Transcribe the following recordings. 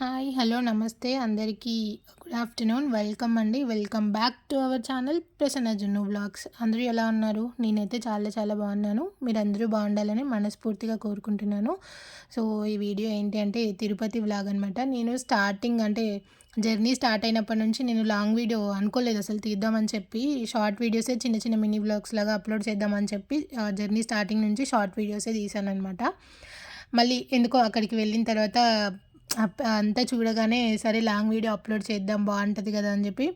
Hi hello నమస్తే. అందరికీ good afternoon. Welcome అండి. Welcome back to our channel Prasanna Junnu blogs అందరూ ఎలా ఉన్నారు? నేనైతే చాలా చాలా బాగున్నాను. మీరు అందరూ బాగుండాలని మనస్ఫూర్తిగా కోరుకుంటున్నాను. సో ఈ వీడియో ఏంటి అంటే తిరుపతి వ్లాగ్ అనమాట నేను స్టార్టింగ్ అంటే జర్నీ స్టార్ట్ అయినప్పటి నుంచి నేను లాంగ్ వీడియో అనుకోలేదు. అసలు తీద్దామని చెప్పి షార్ట్ వీడియోసే చిన్న చిన్న మినీ బ్లాగ్స్ లాగా అప్లోడ్ చేద్దామని చెప్పి జర్నీ స్టార్టింగ్ నుంచి షార్ట్ వీడియోసే తీసాను అనమాట మళ్ళీ ఎందుకో అక్కడికి వెళ్ళిన తర్వాత అంతా చూడగానే సరే లాంగ్ వీడియో అప్లోడ్ చేద్దాం బాగుంటుంది కదా అని చెప్పి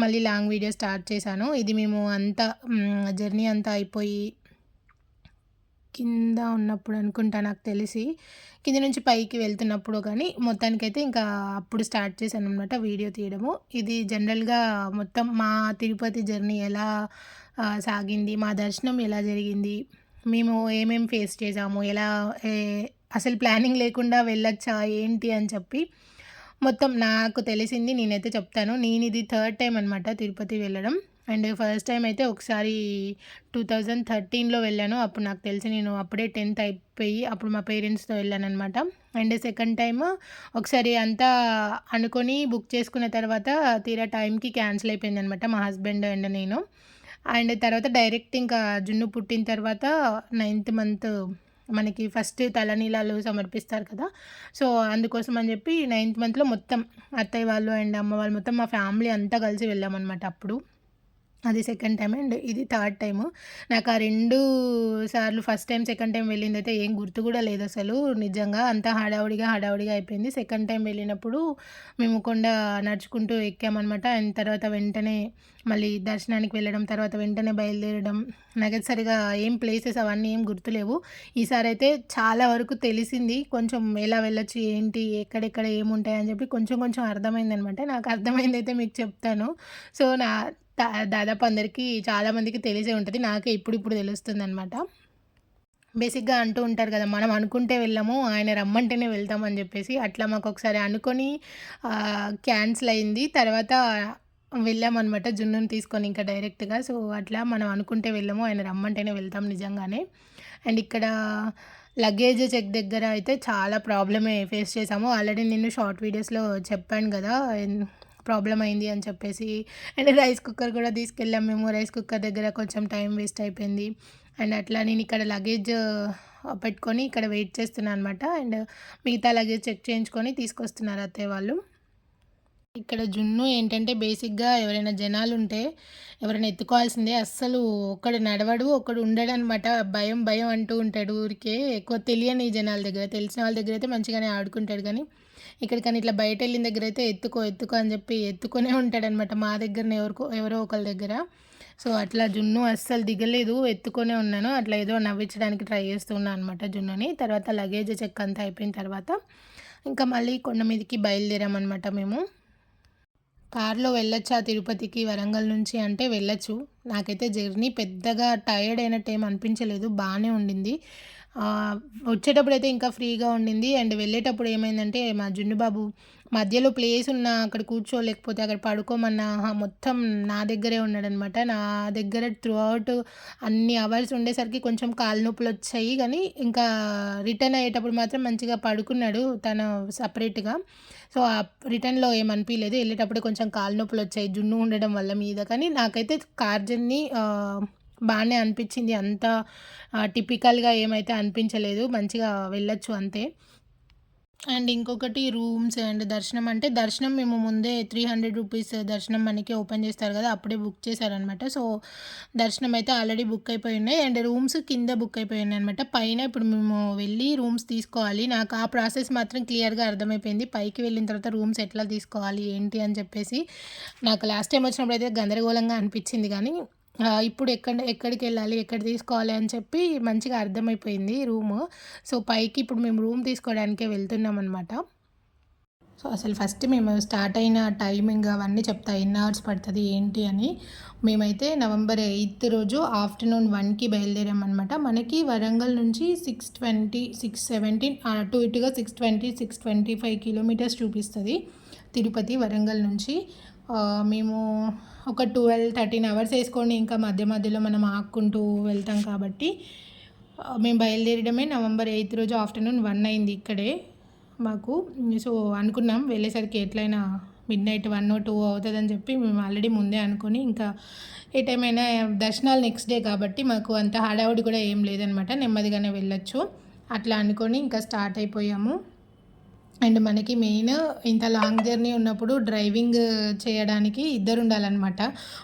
మళ్ళీ లాంగ్ వీడియో స్టార్ట్ చేశాను. ఇది మేము అంతా జర్నీ అంతా అయిపోయి కింద ఉన్నప్పుడు అనుకుంటా నాకు తెలిసి కింద నుంచి పైకి వెళ్తున్నప్పుడు కానీ మొత్తానికైతే ఇంకా అప్పుడు స్టార్ట్ చేశాను అనమాట వీడియో తీయడము. ఇది జనరల్గా మొత్తం మా తిరుపతి జర్నీ ఎలా సాగింది మా దర్శనం ఎలా జరిగింది మేము ఏమేమి ఫేస్ చేసాము ఎలా అసలు ప్లానింగ్ లేకుండా వెళ్ళొచ్చా ఏంటి అని చెప్పి మొత్తం నాకు తెలిసింది నేనైతే చెప్తాను. నేను ఇది థర్డ్ టైం అనమాట తిరుపతి వెళ్ళడం. అండ్ ఫస్ట్ టైం అయితే ఒకసారి టూ థౌజండ్ థర్టీన్లో వెళ్ళాను. అప్పుడు నాకు తెలిసి నేను అప్పుడే టెన్త్ అయిపోయి అప్పుడు మా పేరెంట్స్తో వెళ్ళాను అనమాట అండ్ సెకండ్ టైం ఒకసారి అంతా అనుకొని బుక్ చేసుకున్న తర్వాత తీరా టైంకి క్యాన్సిల్ అయిపోయింది అనమాట మా హస్బెండ్ అండ్ నేను. అండ్ తర్వాత డైరెక్ట్ ఇంకా జున్ను పుట్టిన తర్వాత నైన్త్ మంత్ మనకి ఫస్ట్ తలనీలాలు సమర్పిస్తారు కదా. సో అందుకోసం అని చెప్పి నైన్త్ మంత్లో మొత్తం అత్తయ్య వాళ్ళు అండ్ అమ్మ వాళ్ళు మొత్తం మా ఫ్యామిలీ అంతా కలిసి వెళ్ళామన్నమాట అప్పుడు. అది సెకండ్ టైం అండ్ ఇది థర్డ్ టైము నాకు ఆ రెండు సార్లు ఫస్ట్ టైం సెకండ్ టైం వెళ్ళింది అయితే ఏం గుర్తు కూడా లేదు అసలు. నిజంగా అంతా హడావుడిగా హడావుడిగా అయిపోయింది. సెకండ్ టైం వెళ్ళినప్పుడు మేము కొండ నడుచుకుంటూ ఎక్కామన్నమాట. అండ్ తర్వాత వెంటనే మళ్ళీ దర్శనానికి వెళ్ళడం తర్వాత వెంటనే బయలుదేరడం నాకైతే సరిగా ఏం ప్లేసెస్ అవన్నీ ఏం గుర్తులేవు ఈసారి అయితే చాలా వరకు తెలిసింది కొంచెం ఎలా వెళ్ళొచ్చు ఏంటి ఎక్కడెక్కడ ఏముంటాయి అని చెప్పి కొంచెం కొంచెం అర్థమైంది అనమాట నాకు అర్థమైంది అయితే మీకు చెప్తాను. సో నా దాదాపు అందరికీ చాలామందికి తెలిసే ఉంటుంది. నాకే ఇప్పుడు ఇప్పుడు తెలుస్తుంది అనమాట బేసిక్గా అంటూ ఉంటారు కదా మనం అనుకుంటే వెళ్ళాము ఆయన రమ్మంటేనే వెళ్తామని చెప్పేసి అట్లా మాకు ఒకసారి అనుకొని క్యాన్సిల్ అయింది. తర్వాత వెళ్ళామన్నమాట జున్నుని తీసుకొని ఇంకా డైరెక్ట్గా సో అట్లా మనం అనుకుంటే వెళ్ళాము ఆయన రమ్మంటేనే వెళ్తాం నిజంగానే. అండ్ ఇక్కడ లగేజ్ చెక్ దగ్గర అయితే చాలా ప్రాబ్లమే ఫేస్ చేసాము. ఆల్రెడీ నేను షార్ట్ వీడియోస్లో చెప్పాను కదా ప్రాబ్లం అయింది అని చెప్పేసి. అండ్ రైస్ కుక్కర్ కూడా తీసుకెళ్ళాం మేము. రైస్ కుక్కర్ దగ్గర కొంచెం టైం వేస్ట్ అయిపోయింది. అండ్ అట్లా నేను ఇక్కడ లగేజ్ పెట్టుకొని ఇక్కడ వెయిట్ చేస్తున్నాను అనమాట అండ్ మిగతా లగేజ్ చెక్ చేయించుకొని తీసుకొస్తున్నారు అత్తయ్య వాళ్ళు. ఇక్కడ జున్ను ఏంటంటే బేసిక్గా ఎవరైనా జనాలు ఉంటే ఎవరైనా ఎత్తుకోవాల్సిందే. అస్సలు ఒకడు నడవడు ఒకడు ఉండడు అనమాట భయం భయం అంటూ ఉంటాడు ఊరికే. ఎక్కువ తెలియని జనాల దగ్గర తెలిసిన వాళ్ళ దగ్గర అయితే మంచిగానే ఆడుకుంటాడు కానీ ఇక్కడికని ఇట్లా బయట వెళ్ళిన దగ్గర అయితే ఎత్తుకో ఎత్తుకో అని చెప్పి ఎత్తుకొనే ఉంటాడనమాట మా దగ్గరనే ఎవరికో ఎవరో ఒకరి దగ్గర. సో అట్లా జున్ను అస్సలు దిగలేదు ఎత్తుకొనే ఉన్నాను. అట్లా ఏదో నవ్వించడానికి ట్రై చేస్తున్నాను అనమాట జున్నుని. తర్వాత లగేజ్ చెక్ అంతా అయిపోయిన తర్వాత ఇంకా మళ్ళీ కొండ మీదకి బయలుదేరామన్నమాట మేము. కార్లో వెళ్ళొచ్చా తిరుపతికి వరంగల్ నుంచి అంటే వెళ్ళొచ్చు. నాకైతే జర్నీ పెద్దగా టైర్డ్ అయినట్టు ఏం అనిపించలేదు బాగానే ఉండింది. వచ్చేటప్పుడు అయితే ఇంకా ఫ్రీగా ఉండింది. అండ్ వెళ్ళేటప్పుడు ఏమైందంటే మా జున్నుబాబు మధ్యలో ప్లేస్ ఉన్న అక్కడ కూర్చోలేకపోతే అక్కడ పడుకోమన్నా మొత్తం నా దగ్గరే ఉన్నాడనమాట. నా దగ్గర త్రూ అవుట్ అన్ని అవర్స్ ఉండేసరికి కొంచెం కాలు నొప్పులు వచ్చాయి. కానీ ఇంకా రిటర్న్ అయ్యేటప్పుడు మాత్రం మంచిగా పడుకున్నాడు తను సపరేట్గా సో ఆ రిటర్న్లో ఏమనిపించలేదు వెళ్ళేటప్పుడు కొంచెం కాలు నొప్పులు వచ్చాయి జున్ను ఉండడం వల్ల మీద. కానీ నాకైతే కార్ జర్నీ బాగానే అనిపించింది. అంత టిపికల్గా ఏమైతే అనిపించలేదు మంచిగా వెళ్ళొచ్చు అంతే. అండ్ ఇంకొకటి రూమ్స్ అండ్ దర్శనం అంటే దర్శనం మేము ముందే త్రీ హండ్రెడ్ రూపీస్ దర్శనం మనకి ఓపెన్ చేస్తారు కదా అప్పుడే బుక్ చేశారనమాట సో దర్శనం అయితే ఆల్రెడీ బుక్ అయిపోయి ఉన్నాయి. అండ్ రూమ్స్ కింద బుక్ అయిపోయి ఉన్నాయి అనమాట పైన ఇప్పుడు మేము వెళ్ళి రూమ్స్ తీసుకోవాలి. నాకు ఆ ప్రాసెస్ మాత్రం క్లియర్గా అర్థమైపోయింది. పైకి వెళ్ళిన తర్వాత రూమ్స్ ఎట్లా తీసుకోవాలి ఏంటి అని చెప్పేసి నాకు లాస్ట్ టైం వచ్చినప్పుడు అయితే గందరగోళంగా అనిపించింది కానీ ఇప్పుడు ఎక్కడ ఎక్కడికి వెళ్ళాలి ఎక్కడ తీసుకోవాలి అని చెప్పి మంచిగా అర్థమైపోయింది రూము. సో పైకి ఇప్పుడు మేము రూమ్ తీసుకోవడానికే వెళ్తున్నాం అనమాట సో అసలు ఫస్ట్ మేము స్టార్ట్ అయిన టైమింగ్ అవన్నీ చెప్తా ఎన్ని అవర్స్ పడుతుంది ఏంటి అని. మేమైతే నవంబర్ ఎయిత్ రోజు ఆఫ్టర్నూన్ వన్కి బయలుదేరామన్నమాట. మనకి వరంగల్ నుంచి సిక్స్ ట్వంటీ సిక్స్ సెవెంటీన్ అటు ఇటుగా six twenty six twenty five kilometres చూపిస్తుంది తిరుపతి వరంగల్ నుంచి. మేము ఒక ట్వెల్వ్ థర్టీన్ అవర్స్ వేసుకోండి. ఇంకా మధ్య మధ్యలో మనం ఆక్కుంటూ వెళ్తాం కాబట్టి. మేము బయలుదేరడమే నవంబర్ ఎయిత్ రోజు ఆఫ్టర్నూన్ వన్ అయింది ఇక్కడే మాకు. సో అనుకున్నాం వెళ్ళేసరికి ఎట్లయినా midnight one or two అవుతుందని చెప్పి మేము ఆల్రెడీ ముందే అనుకొని ఇంకా ఏ టైం అయినా దర్శనాలు నెక్స్ట్ డే కాబట్టి మాకు అంత హడావుడి కూడా ఏం లేదనమాట. నెమ్మదిగానే వెళ్ళొచ్చు. అట్లా అనుకొని ఇంకా స్టార్ట్ అయిపోయాము. అండ్ మనకి మెయిన్ ఇంత లాంగ్ జర్నీ ఉన్నప్పుడు డ్రైవింగ్ చేయడానికి ఇద్దరు ఉండాలన్నమాట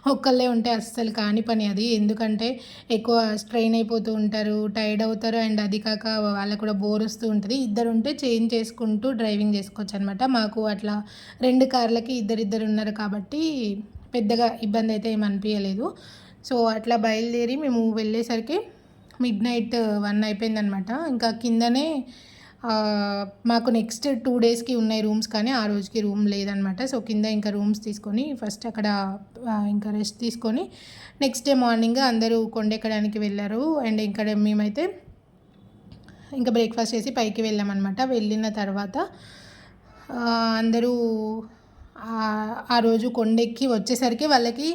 ఒక్కళ్ళే ఉంటే అస్సలు కాని పని అది. ఎందుకంటే ఎక్కువ స్ట్రెయిన్ అయిపోతూ ఉంటారు టైర్డ్ అవుతారు అండ్ అది కాక వాళ్ళకు కూడా బోర్ వస్తూ ఉంటుంది. ఇద్దరు ఉంటే చేంజ్ చేసుకుంటూ డ్రైవింగ్ చేసుకోవచ్చు అనమాట మాకు అట్లా రెండు కార్లకి ఇద్దరిద్దరు ఉన్నారు కాబట్టి పెద్దగా ఇబ్బంది అయితే ఏమనిపించలేదు సో అట్లా బయలుదేరి మేము వెళ్ళేసరికి మిడ్ నైట్ వన్ అయిపోయిందనమాట ఇంకా కిందనే మాకు నెక్స్ట్ టూ డేస్కి ఉన్నాయి రూమ్స్ కానీ ఆ రోజుకి రూమ్ లేదనమాట. సో కింద ఇంకా రూమ్స్ తీసుకొని ఫస్ట్ అక్కడ ఇంకా రెస్ట్ తీసుకొని నెక్స్ట్ డే మార్నింగ్ అందరూ కొండెక్కడానికి వెళ్ళారు. అండ్ ఇక్కడ మేమైతే ఇంకా బ్రేక్ఫాస్ట్ చేసి పైకి వెళ్ళామన్నమాట వెళ్ళిన తర్వాత అందరూ ఆ రోజు కొండెక్కి వచ్చేసరికి వాళ్ళకి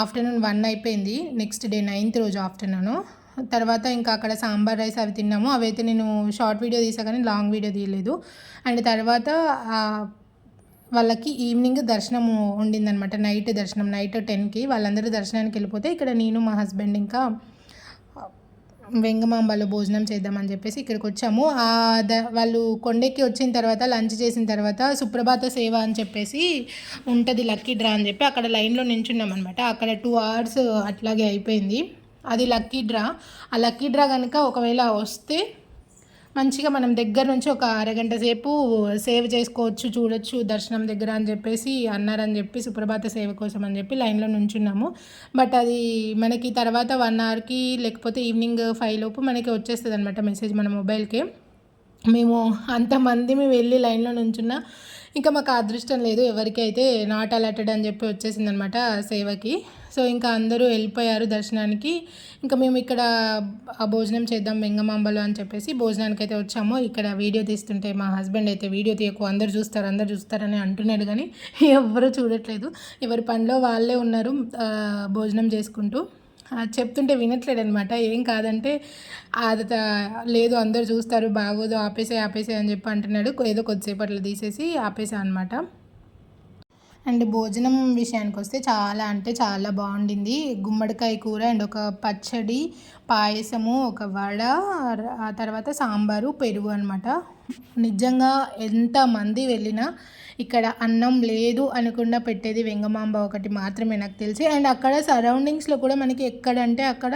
ఆఫ్టర్నూన్ వన్ అయిపోయింది. నెక్స్ట్ డే నైన్త్ రోజు ఆఫ్టర్నూన్. తర్వాత ఇంకా అక్కడ సాంబార్ రైస్ అవి తిన్నాము. అవైతే నేను షార్ట్ వీడియో తీసా కానీ లాంగ్ వీడియో తీయలేదు. అండ్ తర్వాత వాళ్ళకి ఈవినింగ్ దర్శనం ఉండిందనమాట నైట్ దర్శనం నైట్ టెన్కి వాళ్ళందరూ దర్శనానికి వెళ్ళిపోతే ఇక్కడ నేను మా హస్బెండ్ ఇంకా వెంగమాంబలో భోజనం చేద్దామని చెప్పేసి ఇక్కడికి వచ్చాము. ద వాళ్ళు కొండెక్కి వచ్చిన తర్వాత లంచ్ చేసిన తర్వాత సుప్రభాత సేవ అని చెప్పేసి ఉంటుంది లక్కీ డ్రా అని చెప్పి అక్కడ లైన్లో నించున్నాం అనమాట అక్కడ టూ అవర్స్ అట్లాగే అయిపోయింది. అది లక్కీ డ్రా ఆ లక్కీ డ్రా కనుక ఒకవేళ వస్తే మంచిగా మనం దగ్గర నుంచి ఒక అరగంట సేపు సేవ్ చేసుకోవచ్చు చూడొచ్చు దర్శనం దగ్గర అని చెప్పేసి అన్నారని చెప్పి సుప్రభాత సేవ కోసం అని చెప్పి లైన్లో నుంచున్నాము. బట్ అది మనకి తర్వాత వన్ అవర్కి లేకపోతే ఈవినింగ్ ఫైవ్ లోపు మనకి వచ్చేస్తుంది అనమాట మెసేజ్ మన మొబైల్కి మేము అంతమంది మేము వెళ్ళి లైన్లో నుంచున్నా ఇంకా మాకు అదృష్టం లేదు. ఎవరికి అయితే నాట్ అలర్టెడ్ అని చెప్పి వచ్చేసింది అనమాట సేవకి. సో ఇంకా అందరూ వెళ్ళిపోయారు దర్శనానికి. ఇంకా మేము ఇక్కడ భోజనం చేద్దాం వెంగమాంబలో అని చెప్పేసి భోజనానికి అయితే వచ్చాము. ఇక్కడ వీడియో తీస్తుంటే మా హస్బెండ్ అయితే వీడియో తీయకు అందరు చూస్తారు అందరు చూస్తారని అంటున్నాడు కానీ ఎవరు చూడట్లేదు. ఎవరి పనిలో వాళ్ళే ఉన్నారు భోజనం చేసుకుంటూ. చెప్తుంటే వినట్లేదు అనమాట ఏం కాదంటే అది లేదు అందరు చూస్తారు బాగోదు ఆపేసే ఆపేసే అని చెప్పి అంటున్నాడు. ఏదో కొద్దిసేపు అట్లా తీసేసి ఆపేసా అనమాట అండ్ భోజనం విషయానికి వస్తే చాలా అంటే చాలా బాగుండింది. గుమ్మడికాయ కూర అండ్ ఒక పచ్చడి పాయసము ఒక వడ ఆ తర్వాత సాంబారు పెరుగు అనమాట నిజంగా ఎంతమంది వెళ్ళినా ఇక్కడ అన్నం లేదు అనకుండా పెట్టేది వెంగమాంబ ఒకటి మాత్రమే నాకు తెలిసి. అండ్ అక్కడ సరౌండింగ్స్లో కూడా మనకి ఎక్కడంటే అక్కడ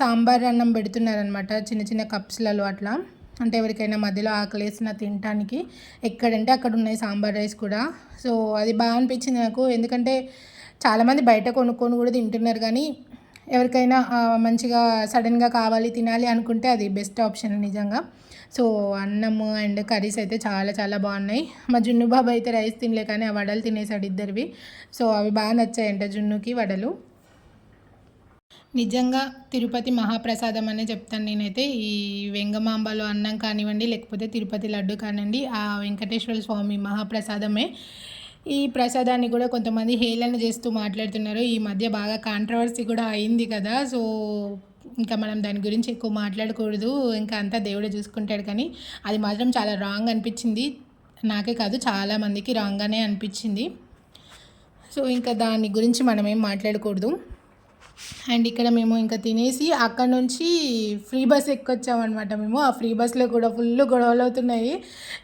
సాంబార్ అన్నం పెడుతున్నారనమాట చిన్న చిన్న కప్స్లలో అట్లా. అంటే ఎవరికైనా మధ్యలో ఆకలేసిన తినడానికి ఎక్కడంటే అక్కడ ఉన్నాయి సాంబార్ రైస్ కూడా. సో అది బాగా అనిపించింది నాకు. ఎందుకంటే చాలామంది బయట కొనుక్కొని కూడా తింటున్నారు కానీ ఎవరికైనా మంచిగా సడన్గా కావాలి తినాలి అనుకుంటే అది బెస్ట్ ఆప్షన్ నిజంగా. సో అన్నము అండ్ కర్రీస్ అయితే చాలా చాలా బాగున్నాయి. మా జున్ను బాబు అయితే రైస్ తినలే కానీ ఆ వడలు తినేసాడు ఇద్దరివి. సో అవి బాగా నచ్చాయంట జున్నుకి వడలు. నిజంగా తిరుపతి మహాప్రసాదం అనే చెప్తాను నేనైతే. ఈ వెంగమాంబలో అన్నం కానివ్వండి లేకపోతే తిరుపతి లడ్డు కానివ్వండి ఆ వెంకటేశ్వర స్వామి మహాప్రసాదమే. ఈ ప్రసాదాన్ని కూడా కొంతమంది హేళన చేస్తూ మాట్లాడుతున్నారు. ఈ మధ్య బాగా కాంట్రవర్సీ కూడా అయింది కదా. సో ఇంకా మనం దాని గురించి ఎక్కువ మాట్లాడకూడదు. ఇంకా అంతా దేవుడే చూసుకుంటాడు కానీ అది మాత్రం చాలా రాంగ్ అనిపించింది. నాకే కాదు చాలామందికి రాంగ్గానే అనిపించింది. సో ఇంకా దాని గురించి మనం ఏం మాట్లాడకూడదు. అండ్ ఇక్కడ మేము ఇంకా తినేసి అక్కడ నుంచి ఫ్రీ బస్ ఎక్కొచ్చామన్నమాట మేము. ఆ ఫ్రీ బస్లో కూడా ఫుల్ గొడవలు అవుతున్నాయి.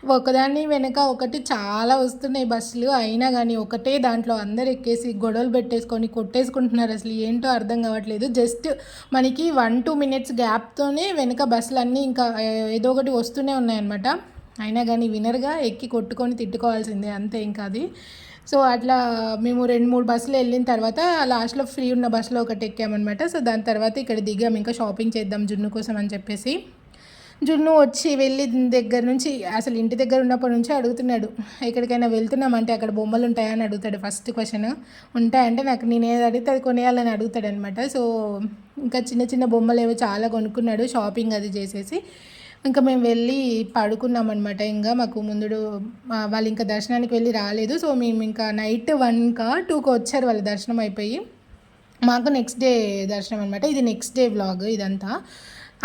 ఒకదాన్ని వెనక ఒకటి చాలా వస్తున్నాయి బస్సులు అయినా కానీ ఒకటే దాంట్లో అందరు ఎక్కేసి గొడవలు పెట్టేసుకొని కొట్టేసుకుంటున్నారు. అసలు ఏంటో అర్థం కావట్లేదు. జస్ట్ మనకి వన్ టూ మినిట్స్ గ్యాప్తోనే వెనక బస్సులు అన్నీ ఇంకా ఏదో ఒకటి వస్తూనే ఉన్నాయన్నమాట. అయినా కానీ వినర్గా ఎక్కి కొట్టుకొని తిట్టుకోవాల్సిందే. అంతే ఇంకా అది. సో అట్లా మేము రెండు మూడు బస్సులు వెళ్ళిన తర్వాత లాస్ట్లో ఫ్రీ ఉన్న బస్సులో ఒకటి ఎక్కామన్నమాట. సో దాని తర్వాత ఇక్కడ దిగాం. ఇంకా షాపింగ్ చేద్దాం జున్ను కోసం అని చెప్పేసి. జున్ను వచ్చి వెళ్ళి దగ్గర నుంచి అసలు ఇంటి దగ్గర ఉన్నప్పటి నుంచి అడుగుతున్నాడు. ఎక్కడికైనా వెళ్తున్నామంటే అక్కడ బొమ్మలు ఉంటాయా అని అడుగుతాడు ఫస్ట్ క్వశ్చన్ ఉంటాయంటే నాకు నేను ఏది అడిగితే అది కొనేయాలని అడుగుతాడు అనమాట సో ఇంకా చిన్న చిన్న బొమ్మలు ఏవో చాలా కొనుక్కున్నాడు. షాపింగ్ అది చేసేసి. ఇంకా మేము వెళ్ళి పడుకున్నాం అనమాట ఇంకా మాకు ముందు వాళ్ళు ఇంకా దర్శనానికి వెళ్ళి రాలేదు. సో మేము ఇంకా నైట్ వన్కా టూకి వచ్చారు వాళ్ళ దర్శనం అయిపోయి. మాకు నెక్స్ట్ డే దర్శనం అనమాట ఇది నెక్స్ట్ డే వ్లాగ్ ఇదంతా.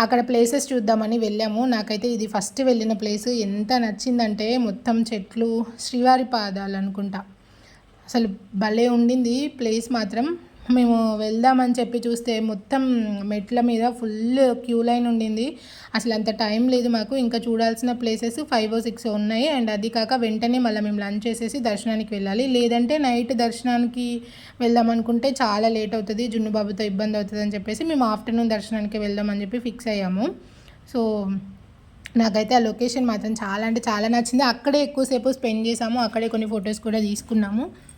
అక్కడ ప్లేసెస్ చూద్దామని వెళ్ళాము. నాకైతే ఇది ఫస్ట్ వెళ్ళిన ప్లేస్ ఎంత నచ్చిందంటే మొత్తం చెట్లు శ్రీవారి పాదాలు అనుకుంటా. అసలు భలే ఉండింది. ప్లేస్ మాత్రం మేము వెళ్దామని చెప్పి చూస్తే మొత్తం మెట్ల మీద ఫుల్ క్యూ లైన్ ఉండింది. అసలు అంత టైం లేదు మాకు. ఇంకా చూడాల్సిన ప్లేసెస్ ఫైవ్ ఓ సిక్స్ ఉన్నాయి. అండ్ అది కాక వెంటనే మళ్ళీ మేము లంచ్ చేసేసి దర్శనానికి వెళ్ళాలి. లేదంటే నైట్ దర్శనానికి వెళ్దాం అనుకుంటే చాలా లేట్ అవుతుంది. జున్నుబాబుతో ఇబ్బంది అవుతుంది అని చెప్పేసి మేము ఆఫ్టర్నూన్ దర్శనానికి వెళ్దామని చెప్పి ఫిక్స్ అయ్యాము. సో నాకైతే ఆ లొకేషన్ మాత్రం చాలా అంటే చాలా నచ్చింది. అక్కడే ఎక్కువసేపు స్పెండ్ చేసాము. అక్కడే కొన్ని ఫొటోస్ కూడా తీసుకున్నాము.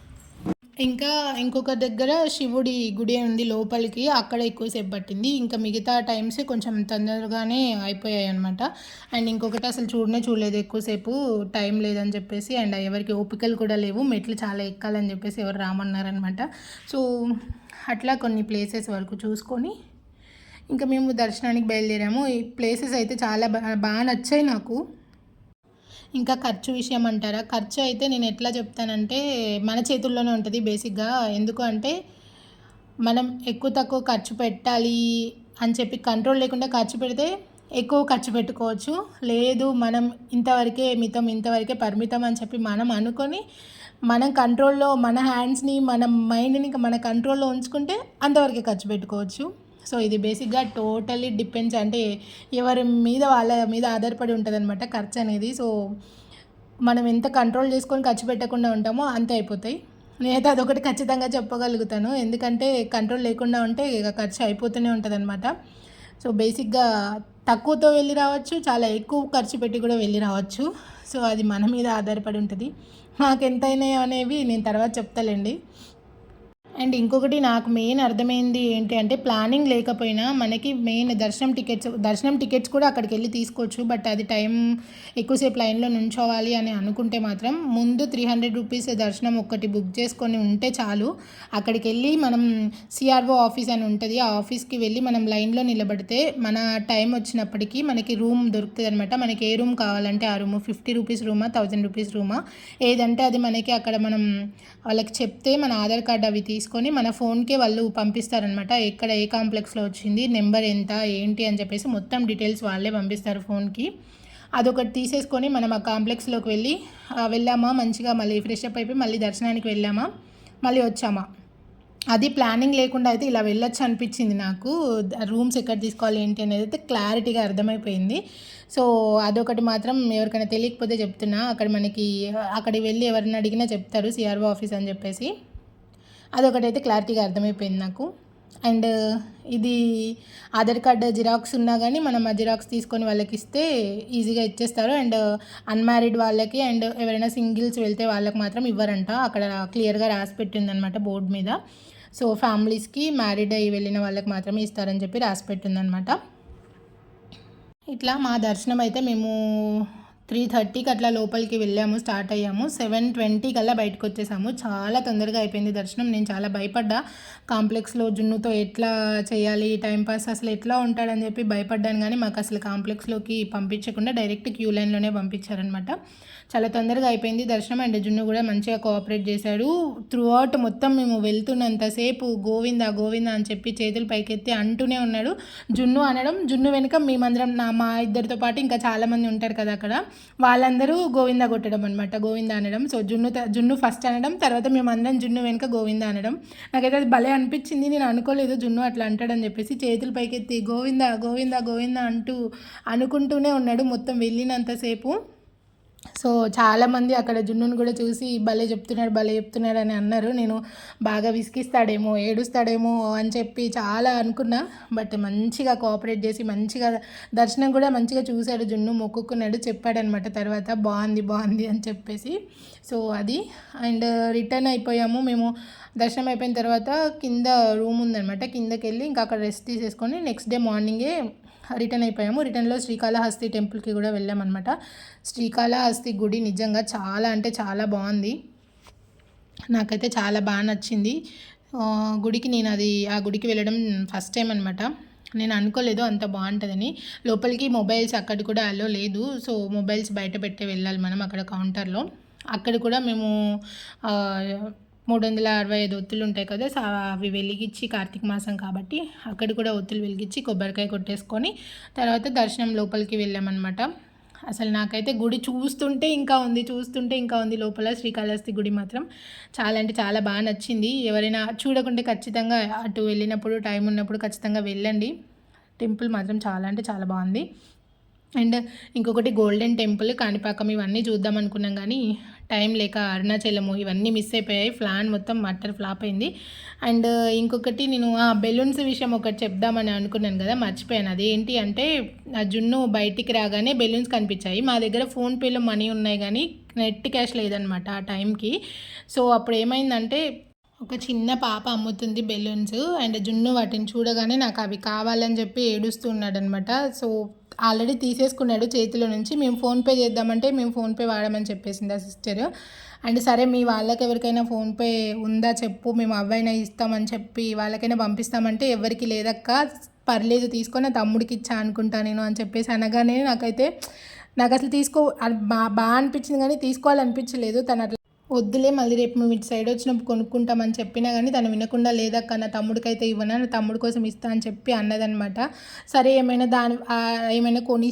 ఇంకా ఇంకొక దగ్గర శివుడి గుడి ఉంది లోపలికి అక్కడ ఎక్కువసేపు పట్టింది. ఇంకా మిగతా టైమ్స్ కొంచెం తొందరగానే అయిపోయాయి అనమాట అండ్ ఇంకొకటి అసలు చూడనే చూడలేదు ఎక్కువసేపు టైం లేదని చెప్పేసి. అండ్ ఎవరికి ఓపికలు కూడా లేవు మెట్లు చాలా ఎక్కాలని చెప్పేసి ఎవరు రామన్నారనమాట సో అట్లా కొన్ని ప్లేసెస్ వరకు చూసుకొని ఇంకా మేము దర్శనానికి బయలుదేరాము. ఈ ప్లేసెస్ అయితే చాలా బాగా నచ్చాయి నాకు. ఇంకా ఖర్చు విషయం అంటారా? ఖర్చు అయితే నేను ఎట్లా చెప్తానంటే మన చేతుల్లోనే ఉంటుంది బేసిక్గా. ఎందుకు అంటే మనం ఎక్కువ తక్కువ ఖర్చు పెట్టాలి అని చెప్పి కంట్రోల్ లేకుండా ఖర్చు పెడితే ఎక్కువ ఖర్చు పెట్టుకోవచ్చు. లేదు మనం ఇంతవరకే మితం ఇంతవరకే పరిమితం అని చెప్పి మనం అనుకొని మనం కంట్రోల్లో మన హ్యాండ్స్ని మన మైండ్ని మన కంట్రోల్లో ఉంచుకుంటే అంతవరకే ఖర్చు పెట్టుకోవచ్చు. సో ఇది బేసిక్గా టోటలీ డిపెండ్స్ అంటే ఎవరి మీద వాళ్ళ మీద ఆధారపడి ఉంటుంది అనమాట ఖర్చు అనేది. సో మనం ఎంత కంట్రోల్ చేసుకొని ఖర్చు పెట్టకుండా ఉంటామో అంతే అయిపోతాయి. నేనైతే అదొకటి ఖచ్చితంగా చెప్పగలుగుతాను. ఎందుకంటే కంట్రోల్ లేకుండా ఉంటే ఇక ఖర్చు అయిపోతూనే ఉంటుంది అనమాట సో బేసిక్గా తక్కువతో వెళ్ళి రావచ్చు చాలా ఎక్కువ ఖర్చు పెట్టి కూడా వెళ్ళి రావచ్చు. సో అది మన మీద ఆధారపడి ఉంటుంది. మాకు ఎంతైనాయో అనేవి నేను తర్వాత చెప్తాలేండి. అండ్ ఇంకొకటి నాకు మెయిన్ అర్థమైంది ఏంటి అంటే ప్లానింగ్ లేకపోయినా మనకి మెయిన్ దర్శనం టికెట్స్ దర్శనం టికెట్స్ కూడా అక్కడికి వెళ్ళి తీసుకోవచ్చు. బట్ అది టైం ఎక్కువసేపు లైన్లో నుంచోవాలి అని అనుకుంటే మాత్రం ముందు త్రీ హండ్రెడ్ రూపీస్ దర్శనం ఒక్కటి బుక్ చేసుకొని ఉంటే చాలు. అక్కడికి వెళ్ళి మనం సిఆర్ఓ ఆఫీస్ అని ఉంటుంది. ఆ ఆఫీస్కి వెళ్ళి మనం లైన్లో నిలబడితే మన టైం వచ్చినప్పటికీ మనకి రూమ్ దొరుకుతుంది అనమాట మనకి ఏ రూమ్ కావాలంటే ఆ రూమ్. ఫిఫ్టీ రూపీస్ రూమా థౌజండ్ రూపీస్ రూమా? ఏదంటే అది మనకి అక్కడ మనం వాళ్ళకి చెప్తే మన ఆధార్ కార్డ్ అవి తీసుకు తీసుకొని మన ఫోన్కే వాళ్ళు పంపిస్తారనమాట ఎక్కడ ఏ కాంప్లెక్స్లో వచ్చింది నెంబర్ ఎంత ఏంటి అని చెప్పేసి మొత్తం డీటెయిల్స్ వాళ్ళే పంపిస్తారు ఫోన్కి. అదొకటి తీసేసుకొని మనం ఆ కాంప్లెక్స్లోకి వెళ్ళి వెళ్ళామా? మంచిగా మళ్ళీ ఫ్రెష్ అప్ అయిపోయి మళ్ళీ దర్శనానికి వెళ్ళామా? మళ్ళీ వచ్చామా? అది ప్లానింగ్ లేకుండా అయితే ఇలా వెళ్ళొచ్చు అనిపించింది నాకు. రూమ్స్ ఎక్కడ తీసుకోవాలి ఏంటి అనేది అయితే క్లారిటీగా అర్థమైపోయింది. సో అదొకటి మాత్రం ఎవరికైనా తెలియకపోతే చెప్తున్నా. అక్కడ మనకి అక్కడికి వెళ్ళి ఎవరిని అడిగినా చెప్తారు సిఆర్ఓ ఆఫీస్ అని చెప్పేసి. అదొకటైతే క్లారిటీగా అర్థమైపోయింది నాకు. అండ్ ఇది ఆధార్ కార్డు జిరాక్స్ ఉన్నా కానీ మనం ఆ జిరాక్స్ తీసుకొని వాళ్ళకి ఇస్తే ఈజీగా ఇచ్చేస్తారు. అండ్ అన్మ్యారీడ్ వాళ్ళకి అండ్ ఎవరైనా సింగిల్స్ వెళ్తే వాళ్ళకి మాత్రం ఇవ్వరంట. అక్కడ క్లియర్గా రాసి పెట్టిందనమాట బోర్డు మీద. సో ఫ్యామిలీస్కి మ్యారీడ్ అయ్యి వెళ్ళిన వాళ్ళకి మాత్రమే ఇస్తారని చెప్పి రాసి పెట్టిందనమాట ఇట్లా మా దర్శనం అయితే మేము త్రీ థర్టీకి అట్లా లోపలికి వెళ్ళాము స్టార్ట్ అయ్యాము. సెవెన్ ట్వంటీ కల్లా బయటకు వచ్చేసాము చాలా తొందరగా అయిపోయింది దర్శనం. నేను చాలా భయపడ్డా. కాంప్లెక్స్లో జున్నుతో ఎట్లా చేయాలి టైంపాస్ అసలు ఎట్లా ఉంటాడని చెప్పి భయపడ్డాను కానీ మాకు అసలు కాంప్లెక్స్లోకి పంపించకుండా డైరెక్ట్ క్యూ లైన్లోనే పంపించారనమాట చాలా తొందరగా అయిపోయింది దర్శనం అండ్ జున్ను కూడా మంచిగా కోఆపరేట్ చేశాడు. త్రూ అవుట్ మొత్తం మేము వెళ్తున్నంతసేపు గోవింద గోవింద అని చెప్పి చేతులు పైకెత్తి అంటూనే ఉన్నాడు. జున్ను అనడం జున్ను వెనుక మేమందరం నా మా ఇద్దరితో పాటు ఇంకా చాలామంది ఉంటారు కదా అక్కడ. వాళ్ళందరూ గోవింద కొట్టడం అనమాట గోవింద అనడం. సో జున్ను జున్ను ఫస్ట్ అనడం. తర్వాత మేమందరం జున్ను వెనుక గోవింద అనడం. నాకైతే అది భలే అనిపించింది. నేను అనుకోలేదు జున్ను అట్లా అంటాడని చెప్పేసి చేతులు పైకెత్తి గోవింద గోవింద గోవింద అంటూ అనుకుంటూనే ఉన్నాడు మొత్తం వెళ్ళినంతసేపు సో చాలామంది అక్కడ జున్నును కూడా చూసి భలే చెప్తున్నాడు భలే చెప్తున్నాడు అని అన్నారు. నేను బాగా విసిగిస్తాడేమో ఏడుస్తాడేమో అని చెప్పి చాలా అనుకున్నా. బట్ మంచిగా కోఆపరేట్ చేసి మంచిగా దర్శనం కూడా మంచిగా చూశాడు జున్ను మొక్కుకున్నాడు చెప్పాడనమాట తర్వాత బాగుంది బాగుంది అని చెప్పేసి. సో అది. అండ్ రిటర్న్ అయిపోయాము. మేము దర్శనం అయిపోయిన తర్వాత కింద రూమ్ ఉందనమాట. కిందకి వెళ్ళి ఇంకా అక్కడ రెస్ట్ తీసేసుకొని నెక్స్ట్ డే మార్నింగే రిటర్న్ అయిపోయాము. రిటర్న్లో శ్రీకాళహస్తి టెంపుల్కి కూడా వెళ్ళామన్నమాట. శ్రీకాళహస్తి గుడి నిజంగా చాలా అంటే చాలా బాగుంది. నాకైతే చాలా బాగా నచ్చింది. గుడికి నేను అది ఆ గుడికి వెళ్ళడం ఫస్ట్ టైం అనమాట నేను అనుకోలేదు అంత బాగుంటుందని. లోపలికి మొబైల్స్ అక్కడ కూడా అలో లేదు. సో మొబైల్స్ బయట పెట్టే వెళ్ళాలి మనం అక్కడ కౌంటర్లో అక్కడ కూడా మేము మూడు వందల అరవై ఐదు ఒత్తులు ఉంటాయి కదా సో అవి వెలిగించి కార్తీక మాసం కాబట్టి అక్కడ కూడా ఒత్తులు వెలిగించి కొబ్బరికాయ కొట్టేసుకొని తర్వాత దర్శనం లోపలికి వెళ్ళామన్నమాట. అసలు నాకైతే గుడి చూస్తుంటే ఇంకా ఉంది చూస్తుంటే ఇంకా ఉంది లోపల శ్రీకాళహస్తి గుడి మాత్రం. చాలా అంటే చాలా బాగా నచ్చింది. ఎవరైనా చూడకుంటే ఖచ్చితంగా అటు వెళ్ళినప్పుడు టైం ఉన్నప్పుడు ఖచ్చితంగా వెళ్ళండి. టెంపుల్ మాత్రం చాలా అంటే చాలా బాగుంది. అండ్ ఇంకొకటి గోల్డెన్ టెంపుల్ కాణిపాకం ఇవన్నీ చూద్దాం అనుకున్నాం కానీ టైం లేక అరుణాచలము ఇవన్నీ మిస్ అయిపోయాయి. ప్లాన్ మొత్తం మటర్ ఫ్లాప్ అయింది. అండ్ uh, ఇంకొకటి నేను ఆ బెలూన్స్ విషయం ఒకటి చెప్దామని అనుకున్నాను కదా మర్చిపోయాను. అదేంటి అంటే ఆ జున్ను బయటికి రాగానే బెలూన్స్ కనిపించాయి. మా దగ్గర ఫోన్పేలో మనీ ఉన్నాయి కానీ నెట్ క్యాష్ లేదనమాట ఆ టైంకి సో అప్పుడు ఏమైందంటే ఒక చిన్న పాప అమ్ముతుంది బెలూన్స్. అండ్ జున్ను వాటిని చూడగానే నాకు అవి కావాలని చెప్పి ఏడుస్తున్నాడనమాట సో ఆల్రెడీ తీసేసుకున్నాడు చేతిలో నుంచి. మేము ఫోన్పే చేద్దామంటే మేము ఫోన్పే వాడమని చెప్పేసింది ఆ సిస్టర్. అండ్ సరే మీ వాళ్ళకి ఎవరికైనా ఫోన్పే ఉందా చెప్పు మేము అవైనా ఇస్తామని చెప్పి వాళ్ళకైనా పంపిస్తామంటే ఎవరికి లేదక్క పర్లేదు తీసుకొని నా తమ్ముడికి ఇచ్చా అనుకుంటా నేను అని చెప్పేసి అనగానే నాకైతే నాకు అసలు తీసుకో బాగా అనిపించింది కానీ తీసుకోవాలనిపించలేదు. తను అట్లా వద్దులే మళ్ళీ రేపు మేము ఇటు సైడ్ వచ్చినప్పుడు కొనుక్కుంటామని చెప్పినా కానీ తను వినకుండా లేదక్క నా తమ్ముడికైతే ఇవ్వనా నా తమ్ముడి కోసం ఇస్తా అని చెప్పి అన్నదనమాట. సరే ఏమైనా దాని ఏమైనా కొని